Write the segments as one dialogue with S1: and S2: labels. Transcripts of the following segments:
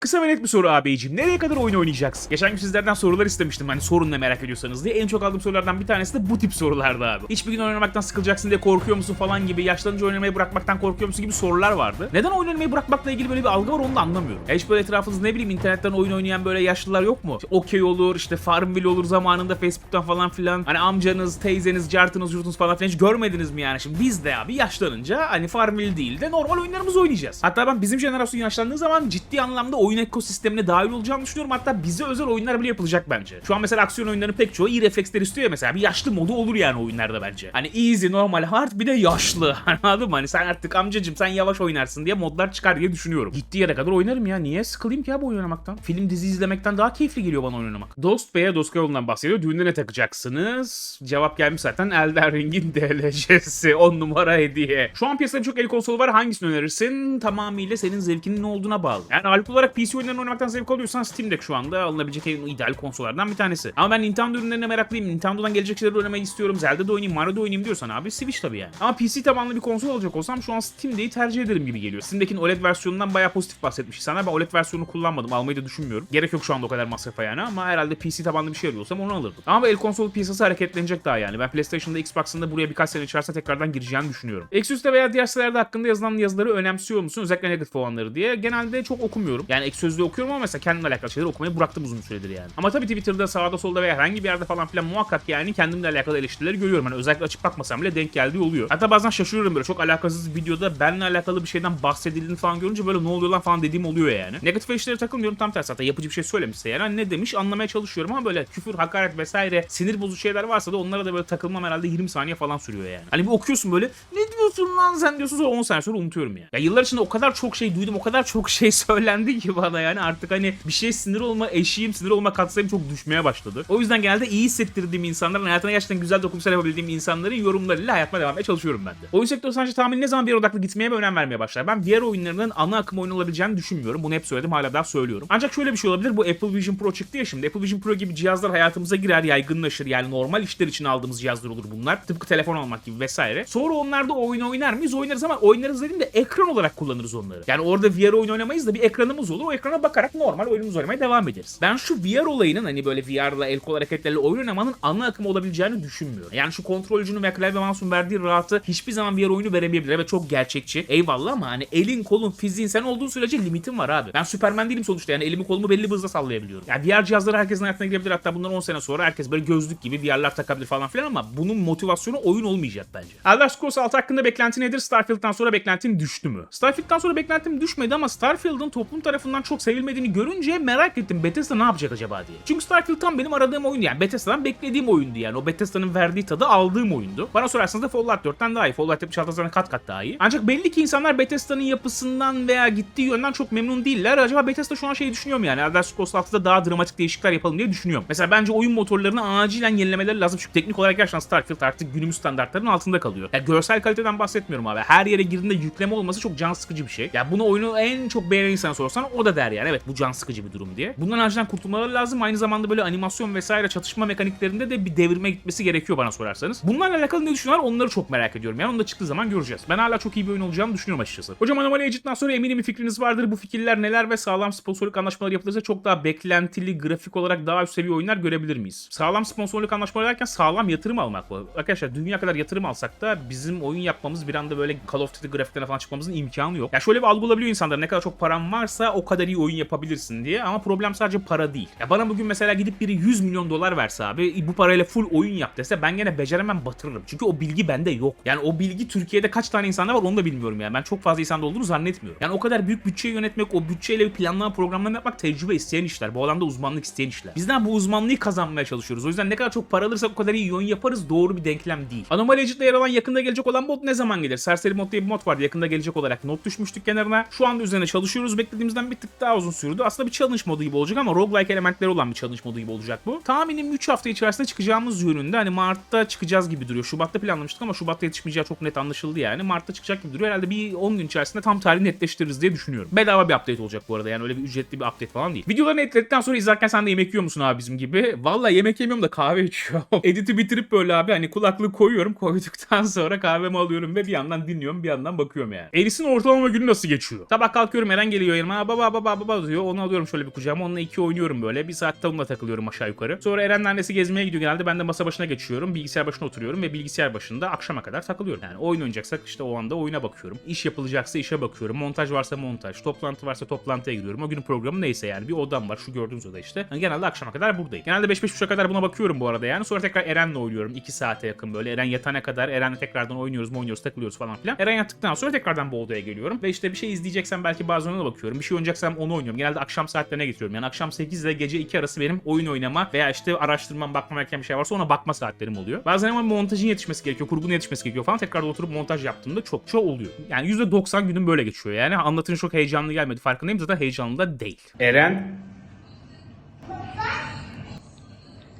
S1: Kısa ve net bir soru abiciğim. Nereye kadar oyun oynayacaksın? Geçen gün sizlerden sorular istemiştim. Hani sorun ne merak ediyorsanız diye. En çok aldığım sorulardan bir tanesi de bu tip sorulardı abi. Hiçbir gün oynamaktan sıkılacaksın diye korkuyor musun falan gibi. Yaşlanınca oynamayı bırakmaktan korkuyor musun gibi sorular vardı. Neden oyun oynamayı bırakmakla ilgili böyle bir algı var onu da anlamıyorum. Ya hiç böyle etrafınızda ne bileyim internetten oyun oynayan böyle yaşlılar yok mu? İşte Okey olur, işte Farmville olur zamanında Facebook'tan falan filan. Hani amcanız, teyzeniz, cartınız, yurtunuz falan filan hiç görmediniz mi yani? Şimdi biz de abi yaşlanınca hani Farmville değil de normal oyunlarımızı oynayacağız. Hatta ben bizim jenerasyon yaşlandığı zaman ciddi anlamda oyun ekosistemine dahil olacağını düşünüyorum. Hatta bize özel oyunlar bile yapılacak bence. Şu an mesela aksiyon oyunlarının pek çoğu iyi refleksler istiyor ya mesela. Bir yaşlı modu olur yani oyunlarda bence. Hani easy, normal, hard bir de yaşlı. Anladın mı? Hani sen artık amcacım sen yavaş oynarsın diye modlar çıkar diye düşünüyorum. Gittiği yere kadar oynarım ya. Niye sıkılayım ki ya bu oyun oynamaktan? Film dizi izlemekten daha keyifli geliyor bana oyun oynamak. Dost Bey'e Doska yolundan bahsediyor. Düğünde ne takacaksınız? Cevap gelmiş zaten. Elden Ring'in DLC'si. 10 numara hediye. Şu an piyasada çok el konsolu var. Hangisini önerirsin? Tamamıyla senin zevkinin ne olduğuna bağlı. Yani ağırlıklı olarak PC oyunlarını oynamaktan zevk alıyorsan Steam Deck şu anda alınabilecek en ideal konsollardan bir tanesi. Ama ben Nintendo ürünlerine meraklıyım. Nintendo'dan gelecek şeyleri oynamayı istiyorum. Zelda'da oynayayım, Mario'da oynayayım diyorsan abi Switch tabii yani. Ama PC tabanlı bir konsol alacak olsam şu an Steam Deck'i tercih ederim gibi geliyor. Steam Deck'in OLED versiyonundan bayağı pozitif bahsetmiş insanlar. Ben OLED versiyonunu kullanmadım. Almayı da düşünmüyorum. Gerek yok şu anda o kadar masrafa yani ama herhalde PC tabanlı bir şey arıyorsam onu alırdım. Ama el konsol piyasası hareketlenecek daha yani. Ben PlayStation'da, Xbox'ın da buraya birkaç sene içerisinde tekrardan gireceğini düşünüyorum. Exyus'ta veya diğer sitelerde hakkında yazılan yazıları önemsiyor musun? Özellikle negatif olanları diye. Genelde çok okumuyorum. Yani ek sözlüğü okuyorum ama mesela kendimle alakalı şeyleri okumayı bıraktım uzun süredir yani. Ama tabii Twitter'da sağda solda veya herhangi bir yerde falan filan muhakkak yani kendimle alakalı eleştirileri görüyorum. Hani özellikle açıp bakmasam bile denk geldiği oluyor. Hatta bazen şaşırıyorum böyle çok alakasız videoda benimle alakalı bir şeyden bahsedildiğini falan görünce böyle ne oluyor lan falan dediğim oluyor yani. Negatif eleştirilere takılmıyorum tam tersi hatta yapıcı bir şey söylemişse yani hani ne demiş anlamaya çalışıyorum ama böyle küfür, hakaret vesaire sinir bozucu şeyler varsa da onlara da böyle takılmam herhalde 20 saniye falan sürüyor yani. Hani bir okuyorsun böyle ne diyorsun lan sen diyorsun sonra 10 saniye sonra unutuyorum ya. Ya yıllar içinde o kadar çok şey duydum o kadar çok şey söylendi ki bana yani artık hani bir şey sinir olma eşiğim sinir olma katsayım çok düşmeye başladı. O yüzden genelde iyi hissettirdiğim insanların hayatına gerçekten güzel dokunsal yapabildiğim insanların yorumlarıyla hayatıma devam etmeye çalışıyorum ben de. Oyun sektörü sence tahmin ne zaman bir odaklı gitmeye ve önem vermeye başlar? Ben VR oyunlarının ana akım oyun olabileceğini düşünmüyorum. Bunu hep söyledim hala daha söylüyorum. Ancak şöyle bir şey olabilir. Bu Apple Vision Pro çıktı ya şimdi. Apple Vision Pro gibi cihazlar hayatımıza girer, yaygınlaşır. Yani normal işler için aldığımız cihazlar olur bunlar. Tıpkı telefon almak gibi vesaire. Sonra onlarda oyun oynar mıyız? Oynarız ama oynarız dediğimde ekran olarak kullanırız onları. Yani orada VR oyun oynamayız da bir ekranımız olur. O ekrana bakarak normal oyunumuzu oynamaya devam ederiz. Ben şu VR olayının hani böyle VR'la el kol hareketlerle oyun oynamanın ana akım olabileceğini düşünmüyorum. Yani şu kontrolcünün ve klavye mouse'un verdiği rahatı hiçbir zaman VR oyunu veremeyebilir. Evet çok gerçekçi. Eyvallah ama hani elin kolun fiziğin sen olduğun sürece limitin var abi. Ben Superman değilim sonuçta yani elimi kolumu belli bir hızla sallayabiliyorum. Yani VR cihazları herkesin hayatına girebilir hatta bundan 10 sene sonra herkes böyle gözlük gibi VR'lar takabilir falan filan ama bunun motivasyonu oyun olmayacak bence. Elder Scrolls 6 hakkında beklenti nedir? Starfield'dan sonra beklentin düştü mü? Starfield'dan sonra beklentim düşmedi ama Starfield'ın toplum tarafından çok sevilmediğini görünce merak ettim Bethesda ne yapacak acaba diye. Çünkü Starfield tam benim aradığım oyun yani Bethesda'dan beklediğim oyundu yani. O Bethesda'nın verdiği tadı aldığım oyundu. Bana sorarsanız da Fallout 4'ten daha iyi. Fallout 76 zaten kat kat daha iyi. Ancak belli ki insanlar Bethesda'nın yapısından veya gittiği yönden çok memnun değiller. Acaba Bethesda şu an şey düşünüyor mu yani? Elder Scrolls 6'da daha dramatik değişiklikler yapalım diye düşünüyorum. Mesela bence oyun motorlarını acilen yenilemeleri lazım. Çünkü teknik olarak gerçekten Starfield artık günümüz standartlarının altında kalıyor. Ya görsel kaliteden bahsetmiyorum abi. Her yere girdiğinde yükleme olması çok can sıkıcı bir şey. Ya bunu oyunu en çok beğenen insan sorsan o da der yani. Evet bu can sıkıcı bir durum diye. Bundan acilen kurtulmaları lazım. Aynı zamanda böyle animasyon vesaire çatışma mekaniklerinde de bir devirme gitmesi gerekiyor bana sorarsanız. Bunlarla alakalı ne düşünüyorlar onları çok merak ediyorum. Yani onu da çıktığı zaman göreceğiz. Ben hala çok iyi bir oyun olacağını düşünüyorum açıkçası. Hocam Anomaly Agent'dan sonra eminim bir fikriniz vardır. Bu fikirler neler ve sağlam sponsorluk anlaşmaları yapılırsa çok daha beklentili, grafik olarak daha üst seviye oyunlar görebilir miyiz? Sağlam sponsorluk anlaşmaları derken sağlam yatırım almak bu. Arkadaşlar dünya kadar yatırım alsak da bizim oyun yapmamız bir anda böyle Call of Duty grafiklerine falan çıkmamızın imkanı yok. Ya şöyle bir algı olabiliyor insanlar ne kadar çok param varsa o kadar iyi oyun yapabilirsin diye ama problem sadece para değil. Ya bana bugün mesela gidip biri 100 milyon dolar verse abi bu parayla full oyun yap dese ben gene beceremem batırırım. Çünkü o bilgi bende yok. Yani o bilgi Türkiye'de kaç tane insanda var onu da bilmiyorum yani. Ben çok fazla insanda olduğunu zannetmiyorum. Yani o kadar büyük bütçeyi yönetmek, o bütçeyle bir planlama programlama yapmak tecrübe isteyen işler. Bu alanda uzmanlık isteyen işler. Bizden bu uzmanlığı kazanmaya çalışıyoruz. O yüzden ne kadar çok para alırsak o kadar iyi oyun yaparız. Doğru bir denklem değil. Anomaly Agent'la yer alan yakında gelecek olan mod ne zaman gelir? Serseri mod diye bir mod vardı. Yakında gelecek olarak not düşmüştük kenarına. Şu anda üzerine çalışıyoruz. Beklediğimizden bir tık daha uzun sürdü. Aslında bir challenge modu gibi olacak ama roguelike elementleri olan bir challenge modu gibi olacak bu. Tahminim 3 hafta içerisinde çıkacağımız yönünde. Hani Mart'ta çıkacağız gibi duruyor. Şubat'ta planlamıştık ama Şubat'ta yetişmeyeceği çok net anlaşıldı yani. Mart'ta çıkacak gibi duruyor. Herhalde bir 10 gün içerisinde tam tarihi netleştiririz diye düşünüyorum. Bedava bir update olacak bu arada. Yani öyle bir ücretli bir update falan değil. Videolarını editledikten sonra izlerken sen de yemek yiyor musun abi bizim gibi? Valla yemek yemiyorum da kahve içiyorum. Editi bitirip böyle abi hani kulaklığı koyuyorum. Koyduktan sonra kahvemi alıyorum ve bir yandan dinliyorum bir yandan bakıyorum yani. Elis'in ortalama günü nasıl geçiyor? Sabah kalkıyorum Eren geliyor yanıma. Baba baba baba diyor. Onu alıyorum şöyle bir kucağıma. Onunla iki oynuyorum böyle. Bir saatte onunla takılıyorum aşağı yukarı. Sonra Eren'le annesi gezmeye gidiyor genelde. Ben de masa başına geçiyorum. Bilgisayar başına oturuyorum ve bilgisayar başında akşama kadar takılıyorum. Yani oyun oynayacaksak işte o anda oyuna bakıyorum. İş yapılacaksa işe bakıyorum. Montaj varsa montaj. Toplantı varsa toplantıya gidiyorum. O günün programı neyse yani. Bir odam var. Şu gördüğünüz oda işte. Yani genelde akşama kadar buradayım. Genelde 5-5.30'a kadar buna bakıyorum bu arada yani. Sonra tekrar Eren'le oynuyorum. 2 saate yakın böyle. Eren yatana kadar Eren'le tekrardan oynuyoruz, oynuyoruz, takılıyoruz falan filan. Eren yattıktan sonra tekrardan bu odaya geliyorum. Ve işte bir şey izleyeceksem belki bazen ona bakıyorum. Bir şey oynayacaksam onu oynuyorum. Genelde akşam saatlerine getiriyorum. Yani akşam 8 ile gece 2 arası benim oyun oynama veya işte araştırmam, bakmam gereken bir şey varsa ona bakma saatlerim oluyor. Bazen ama montajın yetişmesi gerekiyor, kurgunun yetişmesi gerekiyor falan. Tekrar oturup montaj yaptığımda çokça oluyor. Yani %90 günüm böyle geçiyor yani. Anlatınca çok heyecanlı gelmedi. Farkındayım zaten heyecanlı da değil. Eren.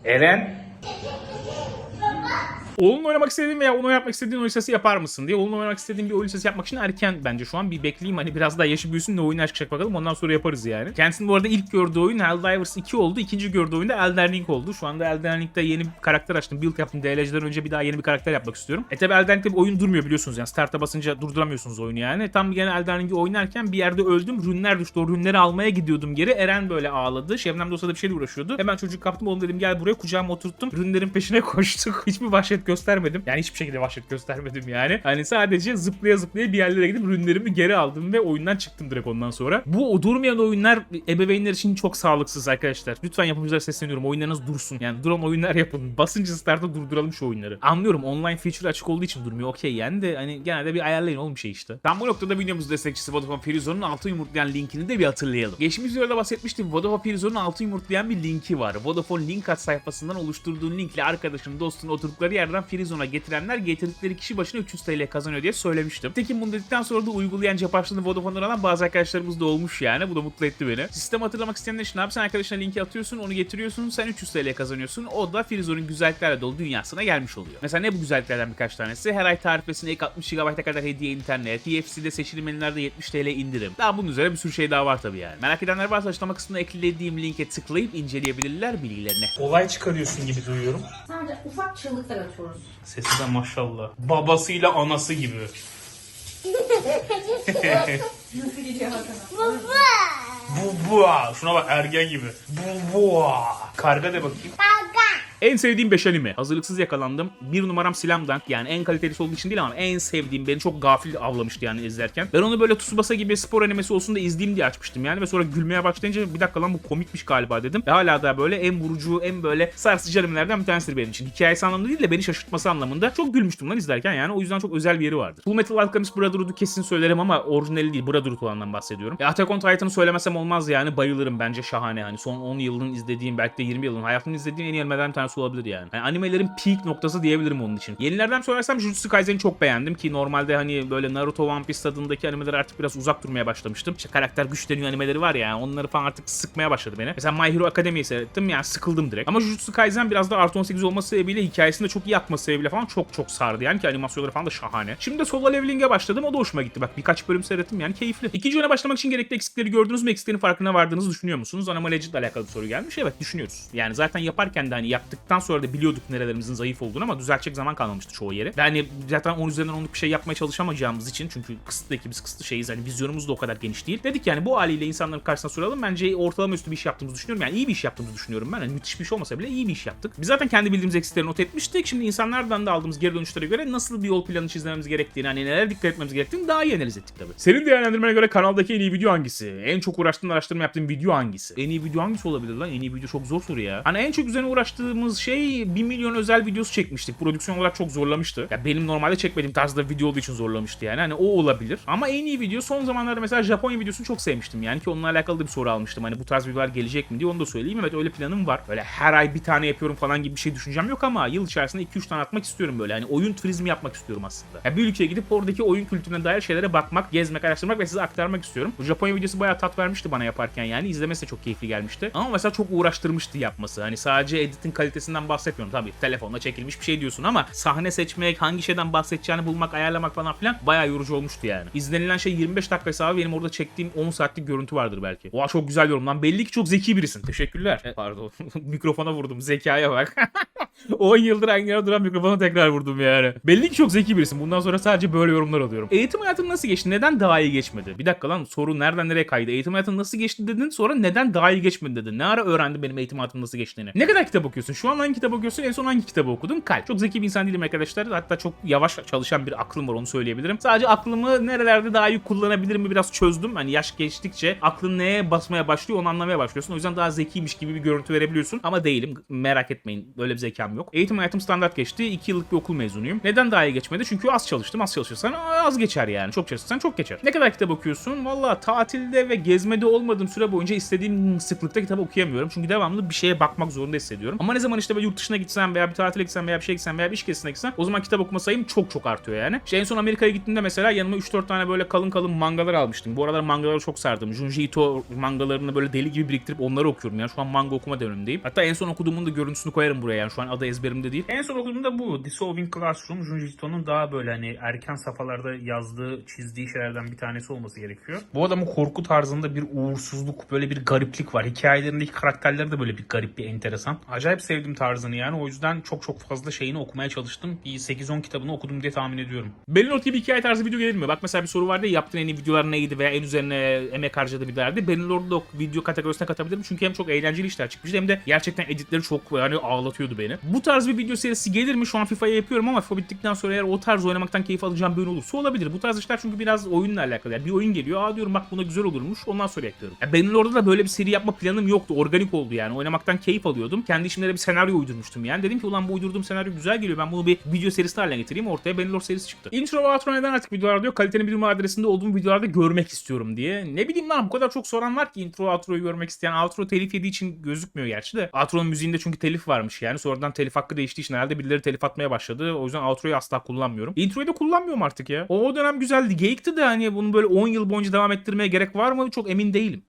S1: Eren. Oğlunla oynamak istediğin veya onu yapmak istediğin oyun sesi yapar mısın diye. Oğlunla oynamak istediğin bir oyun sesi yapmak için erken bence şu an. Bir bekleyeyim hani biraz daha yaşı büyüsün de oyunlar çıkacak bakalım. Ondan sonra yaparız yani. Kendisinin bu arada ilk gördüğü oyun Helldivers 2 oldu. İkinci gördüğü oyun da Elden Ring oldu. Şu anda Elden Ring'de yeni bir karakter açtım. Build yaptım. DLC'den önce bir daha yeni bir karakter yapmak istiyorum. E tabi Elden Ring'de oyun durmuyor biliyorsunuz yani. Start'a basınca durduramıyorsunuz oyunu yani. Tam gene Elden Ring'i oynarken bir yerde öldüm. Rünler düştü. O rünleri almaya gidiyordum geri. Eren böyle ağladı. Şebnem de o sırada bir şeyle uğraşıyordu. Hemen çocuk kaptım onu dedim gel buraya kucağıma oturttum. Rünlerin peşine koştuk. Hiçbir vahşet göstermedim. Yani hiçbir şekilde vahşet göstermedim yani. Hani sadece zıplaya zıplaya bir yerlere gidip rünlerimi geri aldım ve oyundan çıktım direkt ondan sonra. Bu durmayan oyunlar ebeveynler için çok sağlıksız arkadaşlar. Lütfen yapımcılara sesleniyorum. Oyunlarınız dursun. Yani duran oyunlar yapın. Basınca startta durduralım şu oyunları. Anlıyorum online feature açık olduğu için durmuyor. Okey yani de hani genelde bir ayarlayın oğlum şey işte. Tam bu noktada videomuz destekçisi Vodafone Frizo'nun altın yumurtlayan linkini de bir hatırlayalım. Geçmiş videoda bahsetmiştim. Vodafone Frizo'nun altın yumurtlayan bir linki var. Vodafone link at sayfasından oluşturduğun linkle arkadaşın, dostun oturdukları yerden Frizon'a getirenler getirdikleri kişi başına 300 TL kazanıyor diye söylemiştim. Tekin bunu dedikten sonra da uygulayan cep harçlığını Vodafone'dan alan bazı arkadaşlarımız da olmuş yani. Bu da mutlu etti beni. Sistem hatırlamak isteyenler için abi sen arkadaşına linki atıyorsun, onu getiriyorsun, sen 300 TL kazanıyorsun. O da Frizon'un güzelliklerle dolu dünyasına gelmiş oluyor. Mesela ne bu güzelliklerden birkaç tanesi? Her ay tarifesine ek 60 GB'a kadar hediye internet, TFC'de seçili menülerde 70 TL indirim. Daha bunun üzerine bir sürü şey daha var tabii yani. Merak edenler varsa açıklama kısmına eklediğim linke tıklayıp inceleyebilirler bilgilerini. Olay çıkarıyorsun gibi duyuyorum.
S2: Sadece ufak çığlıklar atıyoruz.
S1: Sesi de maşallah. Babasıyla anası gibi.
S2: Nasıl gidiyor Hakan'a?
S1: Bu bu. Şuna bak ergen gibi. Bu bu. Karga de bakayım. En sevdiğim 5 anime. Hazırlıksız yakalandım. Bir numaram Slam Dunk yani en kalitelisi olduğu için değil ama en sevdiğim beni çok gafil avlamıştı yani izlerken. Ben onu böyle Tsubasa gibi spor animesi olsun da izleyeyim diye açmıştım yani ve sonra gülmeye başlayınca bir dakika lan bu komikmiş galiba dedim. Ve hala da böyle en vurucu en böyle sarsıcı animelerden bir tanesidir benim için. Hikayesi anlamında değil de beni şaşırtması anlamında çok gülmüştüm lan izlerken yani o yüzden çok özel bir yeri vardır. Full Metal Alchemist Brotherhood'u kesin söylerim ama orijinali değil Brotherhood olandan bahsediyorum. E, Attack on Titan'ı söylemesem olmaz yani bayılırım bence şahane hani son 10 yılın izlediğim belki de 20 yılın hayatımda izlediğim en iyi animelerden bir tanesi olabilir yani. yani animelerin peak noktası diyebilirim onun için. Yenilerden söylersem Jujutsu Kaisen'i çok beğendim ki normalde hani böyle Naruto One Piece tadındaki animeler artık biraz uzak durmaya başlamıştım. İşte karakter güçleniyor animeleri var ya onları falan artık sıkmaya başladı beni. Mesela My Hero Academy'yi seyrettim yani sıkıldım direkt. Ama Jujutsu Kaisen biraz da artı 18 olması sebebiyle hikayesinde çok iyi akması sebebiyle falan çok çok sardı yani ki animasyonları falan da şahane. Şimdi de solo leveling'e başladım o da hoşuma gitti. Bak birkaç bölüm seyrettim yani keyifli. İkinci oyuna başlamak için gerekli eksikleri gördünüz mü? Eksiklerin farkına vardığınızı düşünüyor musunuz? Anima Legend alakalı bir soru gelmiş. Evet düşünüyoruz. Yani zaten yaparken de hani yaptıktan sonra da biliyorduk nerelerimizin zayıf olduğunu ama düzeltecek zaman kalmamıştı çoğu yeri. Ve hani zaten 10 üzerinden 10'luk bir şey yapmaya çalışamayacağımız için çünkü kısıtlı ekibiz kısıtlı şeyiz hani vizyonumuz da o kadar geniş değil. Dedik yani bu haliyle insanların karşısına soralım. Bence ortalama üstü bir iş yaptığımızı düşünüyorum. Yani iyi bir iş yaptığımızı düşünüyorum ben. Hani müthiş bir iş olmasa bile iyi bir iş yaptık. Biz zaten kendi bildiğimiz eksikleri not etmiştik. Şimdi insanlardan da aldığımız geri dönüşlere göre nasıl bir yol planı çizmemiz gerektiğini, hani neler dikkat etmemiz gerektiğini daha iyi analiz ettik tabii. Senin değerlendirmene göre kanaldaki en iyi video hangisi? En çok uğraştığın araştırma yaptığın video hangisi? En iyi video hangisi olabilir lan? En iyi video çok zor soru ya. Hani en çok üzerine uğraştığımız şey 1 milyon özel videosu çekmiştik. Prodüksiyon olarak çok zorlamıştı. Ya benim normalde çekmediğim tarzda video olduğu için zorlamıştı yani. Hani o olabilir. Ama en iyi video son zamanlarda mesela Japonya videosunu çok sevmiştim. Yani ki onunla alakalı da bir soru almıştım. Hani bu tarz videolar gelecek mi diye onu da söyleyeyim. Evet öyle planım var. Böyle her ay bir tane yapıyorum falan gibi bir şey düşüncem yok ama yıl içerisinde 2-3 tane atmak istiyorum böyle. Hani oyun turizmi yapmak istiyorum aslında. Ya bir ülkeye gidip oradaki oyun kültürüne dair şeylere bakmak, gezmek, araştırmak ve size aktarmak istiyorum. Bu Japonya videosu bayağı tat vermişti bana yaparken yani. izlemesi de çok keyifli gelmişti. Ama mesela çok uğraştırmıştı yapması. Hani sadece editin kalitesinden bahsetmiyorum. Tabii telefonla çekilmiş bir şey diyorsun ama sahne seçmek, hangi şeyden bahsedeceğini bulmak, ayarlamak falan filan bayağı yorucu olmuştu yani. İzlenilen şey 25 dakikaysa abi benim orada çektiğim 10 saatlik görüntü vardır belki. Oha çok güzel yorum lan. Belli ki çok zeki birisin. Teşekkürler. E, pardon. Mikrofona vurdum. Zekaya bak. 10 yıldır aynı yere duran mikrofona tekrar vurdum yani. Belli ki çok zeki birisin. Bundan sonra sadece böyle yorumlar alıyorum. Eğitim hayatın nasıl geçti? Neden daha iyi geçmedi? Bir dakika lan soru nereden nereye kaydı? Eğitim hayatın nasıl geçti dedin sonra neden daha iyi geçmedi dedin. Ne ara öğrendin benim eğitim hayatım nasıl geçtiğini? Ne kadar kitap okuyorsun? Şu an hangi kitap okuyorsun? En son hangi kitabı okudun? Kalp. Çok zeki bir insan değilim arkadaşlar. Hatta çok yavaş çalışan bir aklım var onu söyleyebilirim. Sadece aklımı nerelerde daha iyi kullanabilirim biraz çözdüm. Hani yaş geçtikçe aklın neye basmaya başlıyor onu anlamaya başlıyorsun. O yüzden daha zekiymiş gibi bir görüntü verebiliyorsun. Ama değilim. Merak etmeyin. Böyle bir zekam yok. Eğitim hayatım standart geçti. 2 yıllık bir okul mezunuyum. Neden daha iyi geçmedi? Çünkü az çalıştım. Az çalışırsan az geçer yani. Çok çalışırsan çok geçer. Ne kadar kitap okuyorsun? Valla tatilde ve gezmede olmadığım süre boyunca istediğim sıklıkta kitap okuyamıyorum. Çünkü devamlı bir şeye bakmak zorunda hissediyorum. Ama ne zaman işte böyle yurt dışına gitsem veya bir tatile gitsem veya bir şey gitsem veya bir iş gezisine gitsem o zaman kitap okuma sayım çok çok artıyor yani. İşte en son Amerika'ya gittiğimde mesela yanıma 3-4 tane böyle kalın kalın mangalar almıştım. Bu aralar mangaları çok sardım. Junji Ito mangalarını böyle deli gibi biriktirip onları okuyorum. Yani şu an manga okuma dönemindeyim. Hatta en son okuduğumun da görüntüsünü koyarım buraya yani. Şu an adı ezberimde değil. En son okuduğumda bu. Dissolving Classroom. Junji Ito'nun daha böyle hani erken safhalarda yazdığı, çizdiği şeylerden bir tanesi olması gerekiyor. Bu adamın korku tarzında bir uğursuzluk, böyle bir gariplik var. Hikayelerindeki karakterleri de böyle bir garip, bir enteresan. Acayip sevdim tarzını yani. O yüzden çok çok fazla şeyini okumaya çalıştım. Bir 8-10 kitabını okudum diye tahmin ediyorum. Belli Lord gibi hikaye tarzı video gelir mi? Bak mesela bir soru vardı ya yaptığın en iyi videolar neydi veya en üzerine emek harcadığı videolardı. Belli Lord'u da video kategorisine katabilirim. Çünkü hem çok eğlenceli işler çıkmıştı hem de gerçekten editleri çok yani ağlatıyordu beni. Bu tarz bir video serisi gelir mi? Şu an FIFA'ya yapıyorum ama FIFA bittikten sonra eğer o tarz oynamaktan keyif alacağım bir oyun olursa olabilir. Bu tarz işler çünkü biraz oyunla alakalı. Yani bir oyun geliyor. Aa diyorum bak buna güzel olurmuş. Ondan sonra ekliyorum. Ya benim orada da böyle bir seri yapma planım yoktu. Organik oldu yani. Oynamaktan keyif alıyordum. Kendi işimde bir senaryo uydurmuştum yani. Dedim ki ulan bu uydurduğum senaryo güzel geliyor. Ben bunu bir video serisi haline getireyim. Ortaya Benlor serisi çıktı. Intro ve outro neden artık videolar diyor. Kalitenin bir adresinde olduğum videolarda görmek istiyorum diye. Ne bileyim lan bu kadar çok soran var ki intro outro'yu görmek isteyen. Outro telif yediği için gözükmüyor gerçi de. Outro'nun müziğinde çünkü telif varmış yani. Sonradan telif hakkı değiştiği için herhalde birileri telif atmaya başladı. O yüzden outro'yu asla kullanmıyorum. Intro'yu da kullanmıyorum artık ya. O dönem güzeldi. Geyikti de hani bunu böyle 10 yıl boyunca devam ettirmeye gerek var mı? Çok emin değilim.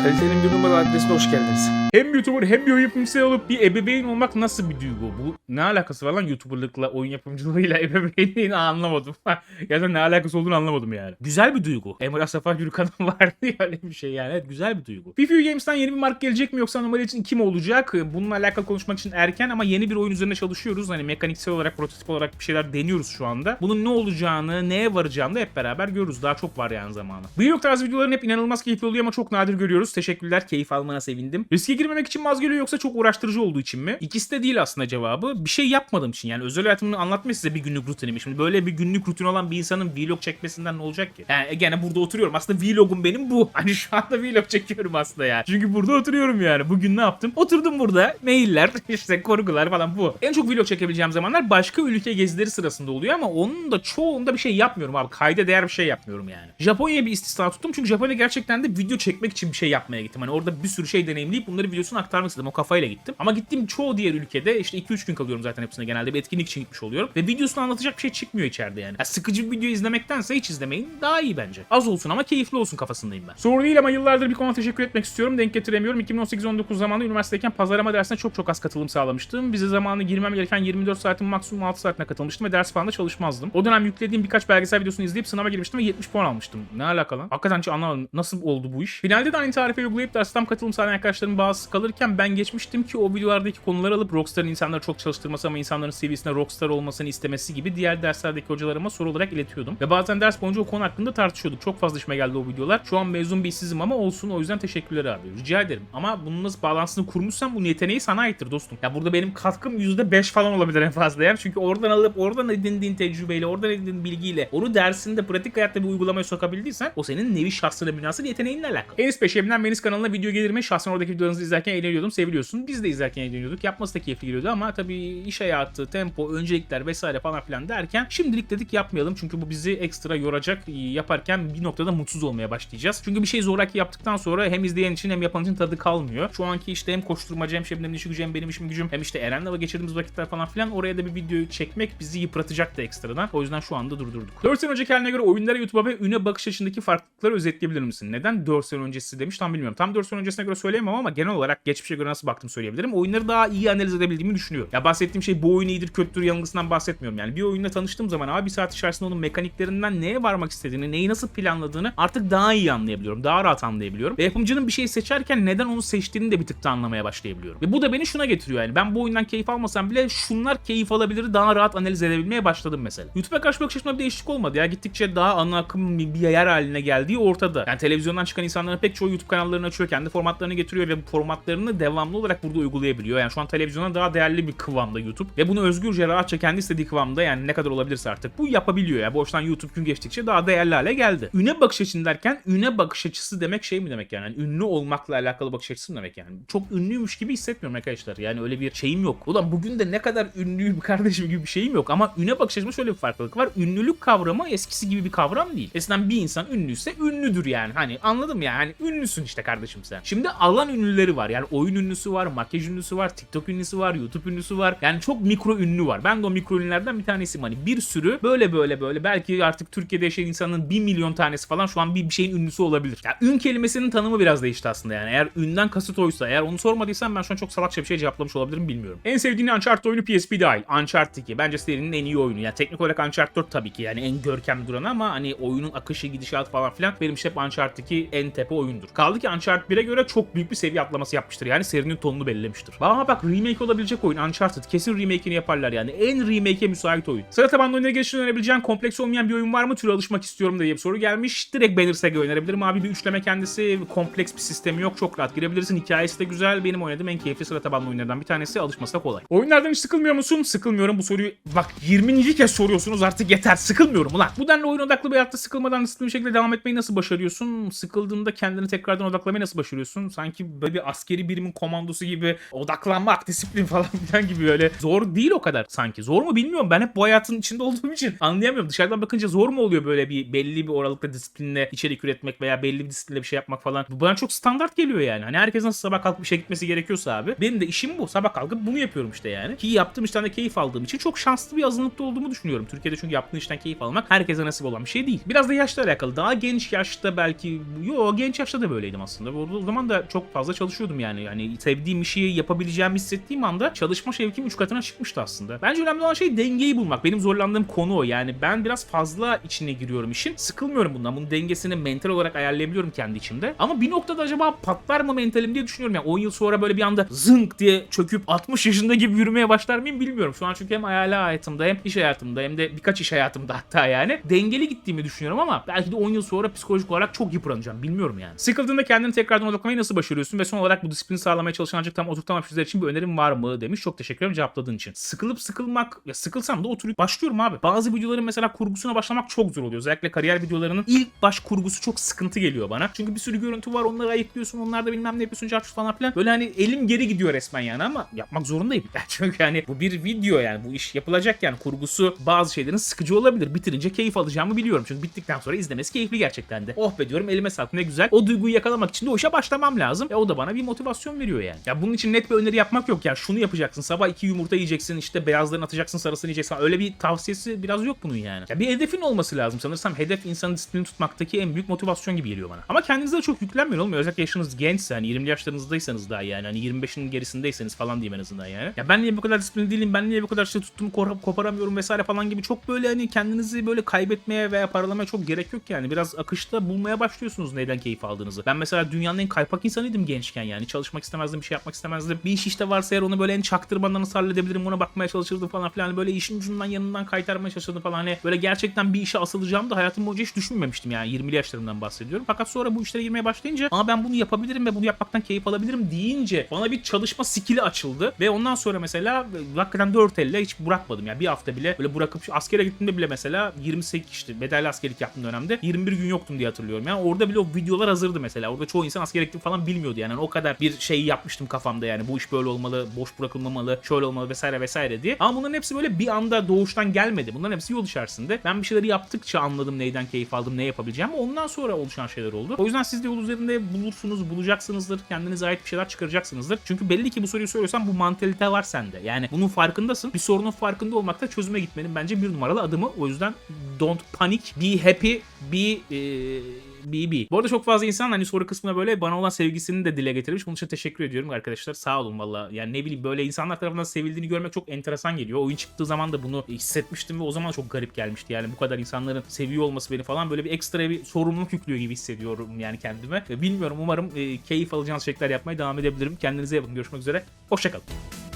S1: Kalitenin bir numara adresine hoş geldiniz. Hem YouTuber hem bir oyun yapımcısı olup bir ebeveyn olmak nasıl bir duygu? Bu ne alakası var lan YouTuber'lıkla, oyun yapımcılığıyla ebeveynliğini anlamadım. ya da ne alakası olduğunu anlamadım yani. Güzel bir duygu. Emrah Safa Gürkan'ın vardı ya öyle bir şey yani. Evet güzel bir duygu. FIFA Games'ten yeni bir marka gelecek mi yoksa numara için kim olacak? Bununla alakalı konuşmak için erken ama yeni bir oyun üzerine çalışıyoruz. Hani mekaniksel olarak, prototip olarak bir şeyler deniyoruz şu anda. Bunun ne olacağını, neye varacağını da hep beraber görürüz. Daha çok var yani zamanı. Vlog tarzı videoların hep inanılmaz keyifli oluyor ama çok nadir görüyoruz. Teşekkürler. Keyif almana sevindim. Riske girmemek için mi yoksa çok uğraştırıcı olduğu için mi? İkisi de değil aslında cevabı. Bir şey yapmadığım için yani özel hayatımı anlatmaya size bir günlük rutinimi. Şimdi böyle bir günlük rutin olan bir insanın vlog çekmesinden ne olacak ki? Yani gene burada oturuyorum. Aslında vlogum benim bu. Hani şu anda vlog çekiyorum aslında yani. Çünkü burada oturuyorum yani. Bugün ne yaptım? Oturdum burada. Mailler, işte kurgular falan bu. En çok vlog çekebileceğim zamanlar başka ülke gezileri sırasında oluyor ama onun da çoğunda bir şey yapmıyorum abi. Kayda değer bir şey yapmıyorum yani. Japonya'ya bir istisna tuttum çünkü Japonya gerçekten de video çekmek için bir şey yapmaya gittim. Hani orada bir sürü şey deneyimleyip bunları videosunu aktarmak istedim. O kafayla gittim. Ama gittiğim çoğu diğer ülkede işte 2-3 gün kalıyorum zaten hepsine genelde. Bir etkinlik için gitmiş oluyorum. Ve videosunu anlatacak bir şey çıkmıyor içeride yani. Ya sıkıcı bir video izlemektense hiç izlemeyin. Daha iyi bence. Az olsun ama keyifli olsun kafasındayım ben. Soru değil ama yıllardır bir konu teşekkür etmek istiyorum. Denk getiremiyorum. 2018-19 zamanında üniversitedeyken pazarlama dersine çok çok az katılım sağlamıştım. Bize zamanı girmem gereken 24 saatin maksimum 6 saatine katılmıştım ve ders falan da çalışmazdım. O dönem yüklediğim birkaç belgesel videosunu izleyip sınava girmiştim ve 70 puan almıştım. Ne alaka lan? Hakikaten hiç anlamadım. Nasıl oldu bu iş? Finalde de aynı tarife uygulayıp dersten katılım sağlayan arkadaşlarım bazısı kalırken ben geçmiştim ki o videolardaki konuları alıp Rockstar'ın insanları çok çalıştırması ama insanların seviyesinde Rockstar olmasını istemesi gibi diğer derslerdeki hocalarıma soru olarak iletiyordum. Ve bazen ders boyunca o konu hakkında tartışıyorduk. Çok fazla işime geldi o videolar. Şu an mezun bir işsizim ama olsun o yüzden teşekkürler abi. Rica ederim. Ama bunun nasıl bağlantısını kurmuşsan bunun yeteneği sana aittir dostum. Ya burada benim katkım %5 falan olabilir en fazla yani. Çünkü oradan alıp oradan edindiğin tecrübeyle, oradan edindiğin bilgiyle onu dersinde pratik hayatta bir uygulamaya sokabildiysen o senin nevi şahsına münasır yeteneğinle alakalı. Enis Peşem'den Menis kanalına video gelir mi? Şahsen oradaki videolarınızı izlerken eğleniyordum. Seviliyorsun. Biz de izlerken eğleniyorduk. Yapması da keyifli geliyordu ama tabii iş hayatı, tempo, öncelikler vesaire falan filan derken şimdilik dedik yapmayalım. Çünkü bu bizi ekstra yoracak. Yaparken bir noktada mutsuz olmaya başlayacağız. Çünkü bir şey zoraki yaptıktan sonra hem izleyen için hem yapan için tadı kalmıyor. Şu anki işte hem koşturmaca hem Şebnem'in işi gücü hem benim işim gücüm hem işte Eren'le geçirdiğimiz vakitler falan filan oraya da bir video çekmek bizi yıpratacaktı ekstradan. O yüzden şu anda durdurduk. 4 sene önceki haline göre oyunlara YouTube'a ve üne bakış açısındaki farklılıkları özetleyebilir misin? Neden 4 sene öncesi demiş tam bilmiyorum. Tam 4 sene öncesine göre söyleyemem ama genel olarak geçmişe göre nasıl baktım söyleyebilirim. Oyunları daha iyi analiz edebildiğimi düşünüyorum. Ya bahsettiğim şey bu oyun iyidir kötüdür yanılgısından bahsetmiyorum. Yani bir oyunla tanıştığım zaman abi bir saat içerisinde onun mekaniklerinden neye varmak istediğini, neyi nasıl planladığını artık daha iyi anlayabiliyorum. Daha rahat anlayabiliyorum. Ve yapımcının bir şey seçerken neden onu seçtiğini de bir tık da anlamaya başlayabiliyorum. Ve bu da beni şuna getiriyor yani. Ben bu oyundan keyif almasam bile şunlar keyif alabilir daha rahat analiz edebilmeye başladım mesela. YouTube'a karşı bakış açımda bir değişiklik olmadı ya. Gittikçe daha ana akım bir yer haline geldiği ortada. Yani televizyondan çıkan insanların pek çoğu YouTube kanallarını açıyor. Kendi formatlarını getiriyor ve bu formatlarını devamlı olarak burada uygulayabiliyor. Yani şu an televizyona daha değerli bir kıvamda YouTube. Ve bunu özgürce rahatça kendi istediği kıvamda yani ne kadar olabilirse artık bu yapabiliyor. Yani boştan YouTube gün geçtikçe daha değerli hale geldi. Üne bakış açın derken üne bakış açısı demek şey mi demek yani? yani ünlü olmakla alakalı bakış açısı mı demek yani? Çok ünlüymüş gibi hissetmiyorum arkadaşlar. Yani öyle bir şeyim yok. Ulan bugün de ne kadar ünlüyüm kardeşim gibi bir şeyim yok. Ama üne bakış açımda şöyle bir farklılık var. Ünlülük kavramı eskisi gibi bir kavram değil. Eskiden bir insan ünlüyse ünlüdür yani. Hani anladım ya. Hani ünlüsün işte kardeşim sen. Şimdi alan ünlüleri var. Yani oyun ünlüsü var, makyaj ünlüsü var, TikTok ünlüsü var, YouTube ünlüsü var. Yani çok mikro ünlü var. Ben de o mikro ünlülerden bir tanesiyim. Hani bir sürü böyle böyle böyle belki artık Türkiye'de yaşayan insanın 1 milyon tanesi falan şu an bir, bir şeyin ünlüsü olabilir. Ya ün kelimesinin tanımı biraz değişti aslında yani. Eğer ünden kasıt oysa, eğer onu sormadıysan ben şu an çok salakça bir şey cevaplamış olabilirim bilmiyorum. En sevdiğin Uncharted oyunu PSP dahil. Uncharted 2. Bence serinin en iyi oyunu. Yani teknik olarak Uncharted 4 tabii ki yani en görkemli duran ama hani oyunun akışı, gidişatı falan filan benim için hep Uncharted 2 en tepe oyundur. Kaldı ki Uncharted 1'e göre çok büyük bir seviye atlaması yapmıştır. Yani serinin tonunu belirlemiştir. Ama bak remake olabilecek oyun Uncharted. Kesin remake'ini yaparlar yani. En remake'e müsait oyun. Sıra tabanlı oyuna geçişini önerebileceğin kompleks olmayan bir oyun var mı? Türe alışmak istiyorum diye bir soru gelmiş. Direkt Banner Saga önerebilirim abi. Bir üçleme kendisi. Kompleks bir sistemi yok. Çok rahat girebilirsin. Hikayesi de güzel. Benim oynadığım en keyifli sıra tabanlı oyunlardan bir tanesi. Alışması da kolay. Oyunlardan hiç sıkılmıyor musun? Sıkılmıyorum. Bu soruyu bak 20. kez soruyorsunuz artık yeter. Sıkılmıyorum ulan. Bu denli oyun odaklı bir hayatta sıkılmadan disiplinli bir şekilde devam etmeyi nasıl başarıyorsun? Sıkıldığında kendini tekrardan odaklamayı nasıl başarıyorsun? Sanki böyle bir askeri birimin komandosu gibi odaklanmak, disiplin falan filan gibi böyle zor değil o kadar sanki. Zor mu bilmiyorum. Ben hep bu hayatın içinde olduğum için anlayamıyorum. Dışarıdan bakınca zor mu oluyor böyle bir belli bir oralıkta disiplinle içerik üretmek veya belli bir disiplinle bir şey yapmak falan. Bu bana çok standart geliyor yani. Hani herkes nasıl sabah kalkıp işe gitmesi gerekiyorsa abi. Benim de işim bu. Sabah kalkıp bunu yapıyorum işte yani. Ki yaptığım işten de keyif aldığım için çok şanslı bir azınlıkta olduğumu düşünüyorum. Türkiye'de çünkü yaptığın işten keyif almak herkese nasip olan bir şey değil. Biraz da yaşla alakalı. Daha genç yaşta belki yo genç yaşta da böyleydim aslında. Orada o zaman da çok fazla çalışıyordum yani. Yani sevdiğim işi yapabileceğimi hissettiğim anda çalışma şevkim 3 katına çıkmıştı aslında. Bence önemli olan şey dengeyi bulmak. Benim zorlandığım konu o. Yani ben biraz fazla içine giriyorum işin. Sıkılmıyorum bundan. Bunun dengesini mental olarak ayarlayabiliyorum kendi içimde. Ama bir noktada acaba patlar mı mentalim diye düşünüyorum. Yani 10 yıl sonra böyle bir anda zınk diye çöküp 60 yaşında gibi yürümeye başlar mıyım bilmiyorum. Şu an çünkü hem hayali hayatımda hem iş hayatımda hem de birkaç iş hayatımda hatta yani dengeli gittiğimi düşünüyorum ama belki de 10 yıl sonra psikolojik olarak çok yıpranacağım. Bilmiyorum yani. Sıkıldığında kendini tekrardan odaklamayı nasıl başarıyorsun ve son olarak bu disiplini sağlamaya çalışan ancak tam oturtamamış yüzler için bir önerim var mı demiş. Çok teşekkür ederim cevapladığın için. Sıkılıp sıkılmak ya sıkılsam da oturup başlıyorum abi. Bazı videoların mesela kurgusuna başlamak çok zor oluyor. Özellikle kariyer videolarının ilk baş kurgusu çok sıkıntı geliyor bana. Çünkü bir sürü görüntü var onları ayıklıyorsun onlarda bilmem ne yapıyorsun çarpış falan filan. Böyle hani elim geri gidiyor resmen yani ama yapmak zorundayım. Çünkü hani bu bir video yani bu iş yapılacak yani kurgusu bazı şeylerin sıkıcı olabilir. Bitirince keyif alacağımı biliyorum. Çünkü bittikten sonra izlemesi keyifli gerçekten de. Oh be diyorum elime sağlık ne güzel. O duyguyu yakalamak için de o işe başlamam lazım. E o da bana bir motivasyon veriyor yani. Ya bunun için net bir öneri yapmak yok ya. Şunu yapacaksın. Sabah iki yumurta yiyeceksin işte beyazlarını atacaksın sarısını yiyeceksin. Öyle bir tavsiyesi biraz yok bunun yani. Ya bir hedefin olması lazım. Sanırsam hedef insanı disiplini tutmaktaki en büyük motivasyon gibi geliyor bana. Ama kendinize de çok yüklenmeyin oğlum. Özellikle yaşınız gençse hani 20 yaşlarınızdaysanız daha yani. Hani 25'in gerisindeyseniz falan diyeyim en azından yani. Ya ben niye bu kadar disiplinli değilim, ben niye bu kadar işte tuttuğumu koparamıyorum vesaire falan gibi çok böyle hani kendinizi böyle kaybetmeye veya paralamaya çok gerek yok yani. Biraz akışta bulmaya başlıyorsunuz neyden keyif aldığınızı. Ben mesela dünyanın en kaypak insanıydım gençken yani. Çalışmak istemezdim, bir şey yapmak istemezdim. Bir iş işte varsa eğer onu böyle en çaktırmadan nasıl halledebilirim ona bakmaya çalışırdım falan filan. Hani Böyle işin ucundan yanından kaytarmaya çalışırdım falan. Hani böyle gerçekten bir işe asılacağımı da hayatım boyunca hiç düşünmemiştim yani. 20'li yaşlarımdan bahsediyorum. Fakat sonra bu işlere girmeye başlayınca ama ben bunu yapabilirim ve bunu yapmaktan keyif alabilirim deyince bana bir çalışma skill'i açıldı ve ondan sonra mesela hakikaten 4 elle hiç bırakmadım yani bir hafta bile böyle bırakıp askere gittiğimde bile mesela 28 işte bedelli askerlik yaptığım dönemde 21 gün yoktum diye hatırlıyorum. Yani orada bile o videolar hazırdı mesela. Orada çoğu insan askere gittiğimi falan bilmiyordu yani. o kadar bir şey yapmıştım kafamda yani bu iş böyle olmalı, boş bırakılmamalı, şöyle olmalı vesaire vesaire diye. Ama bunların hepsi böyle bir anda doğuştan gelmedi. Bunların hepsi yol içerisinde. Ben bir şeyleri yaptıkça anladım neyden keyif aldım, ne yapabileceğim. Ondan sonra oluşan şeyler oldu. O yüzden siz de yol üzerinde bulursunuz, bulacaksınızdır. Kendinize ait bir şeyler çıkaracaksınızdır. Çünkü belli ki bu soruyu soruyorsan bu mantalite var sende. Yani bunun farkındasın. Bir sorunun farkında olmak da çözüme gitmenin bence bir numaralı adımı. O yüzden don't panic, be happy, be e, BB. Bu arada çok fazla insan hani soru kısmına böyle bana olan sevgisini de dile getirmiş. Bunun için teşekkür ediyorum arkadaşlar. Sağ olun valla. Yani ne bileyim böyle insanlar tarafından sevildiğini görmek çok enteresan geliyor. Oyun çıktığı zaman da bunu hissetmiştim ve o zaman çok garip gelmişti. Yani bu kadar insanların seviyor olması beni falan böyle bir ekstra bir sorumluluk yüklüyor gibi hissediyorum yani kendime. Bilmiyorum umarım e, keyif alacağınız şeyler yapmaya devam edebilirim. Kendinize iyi bakın. Görüşmek üzere. Hoşçakalın.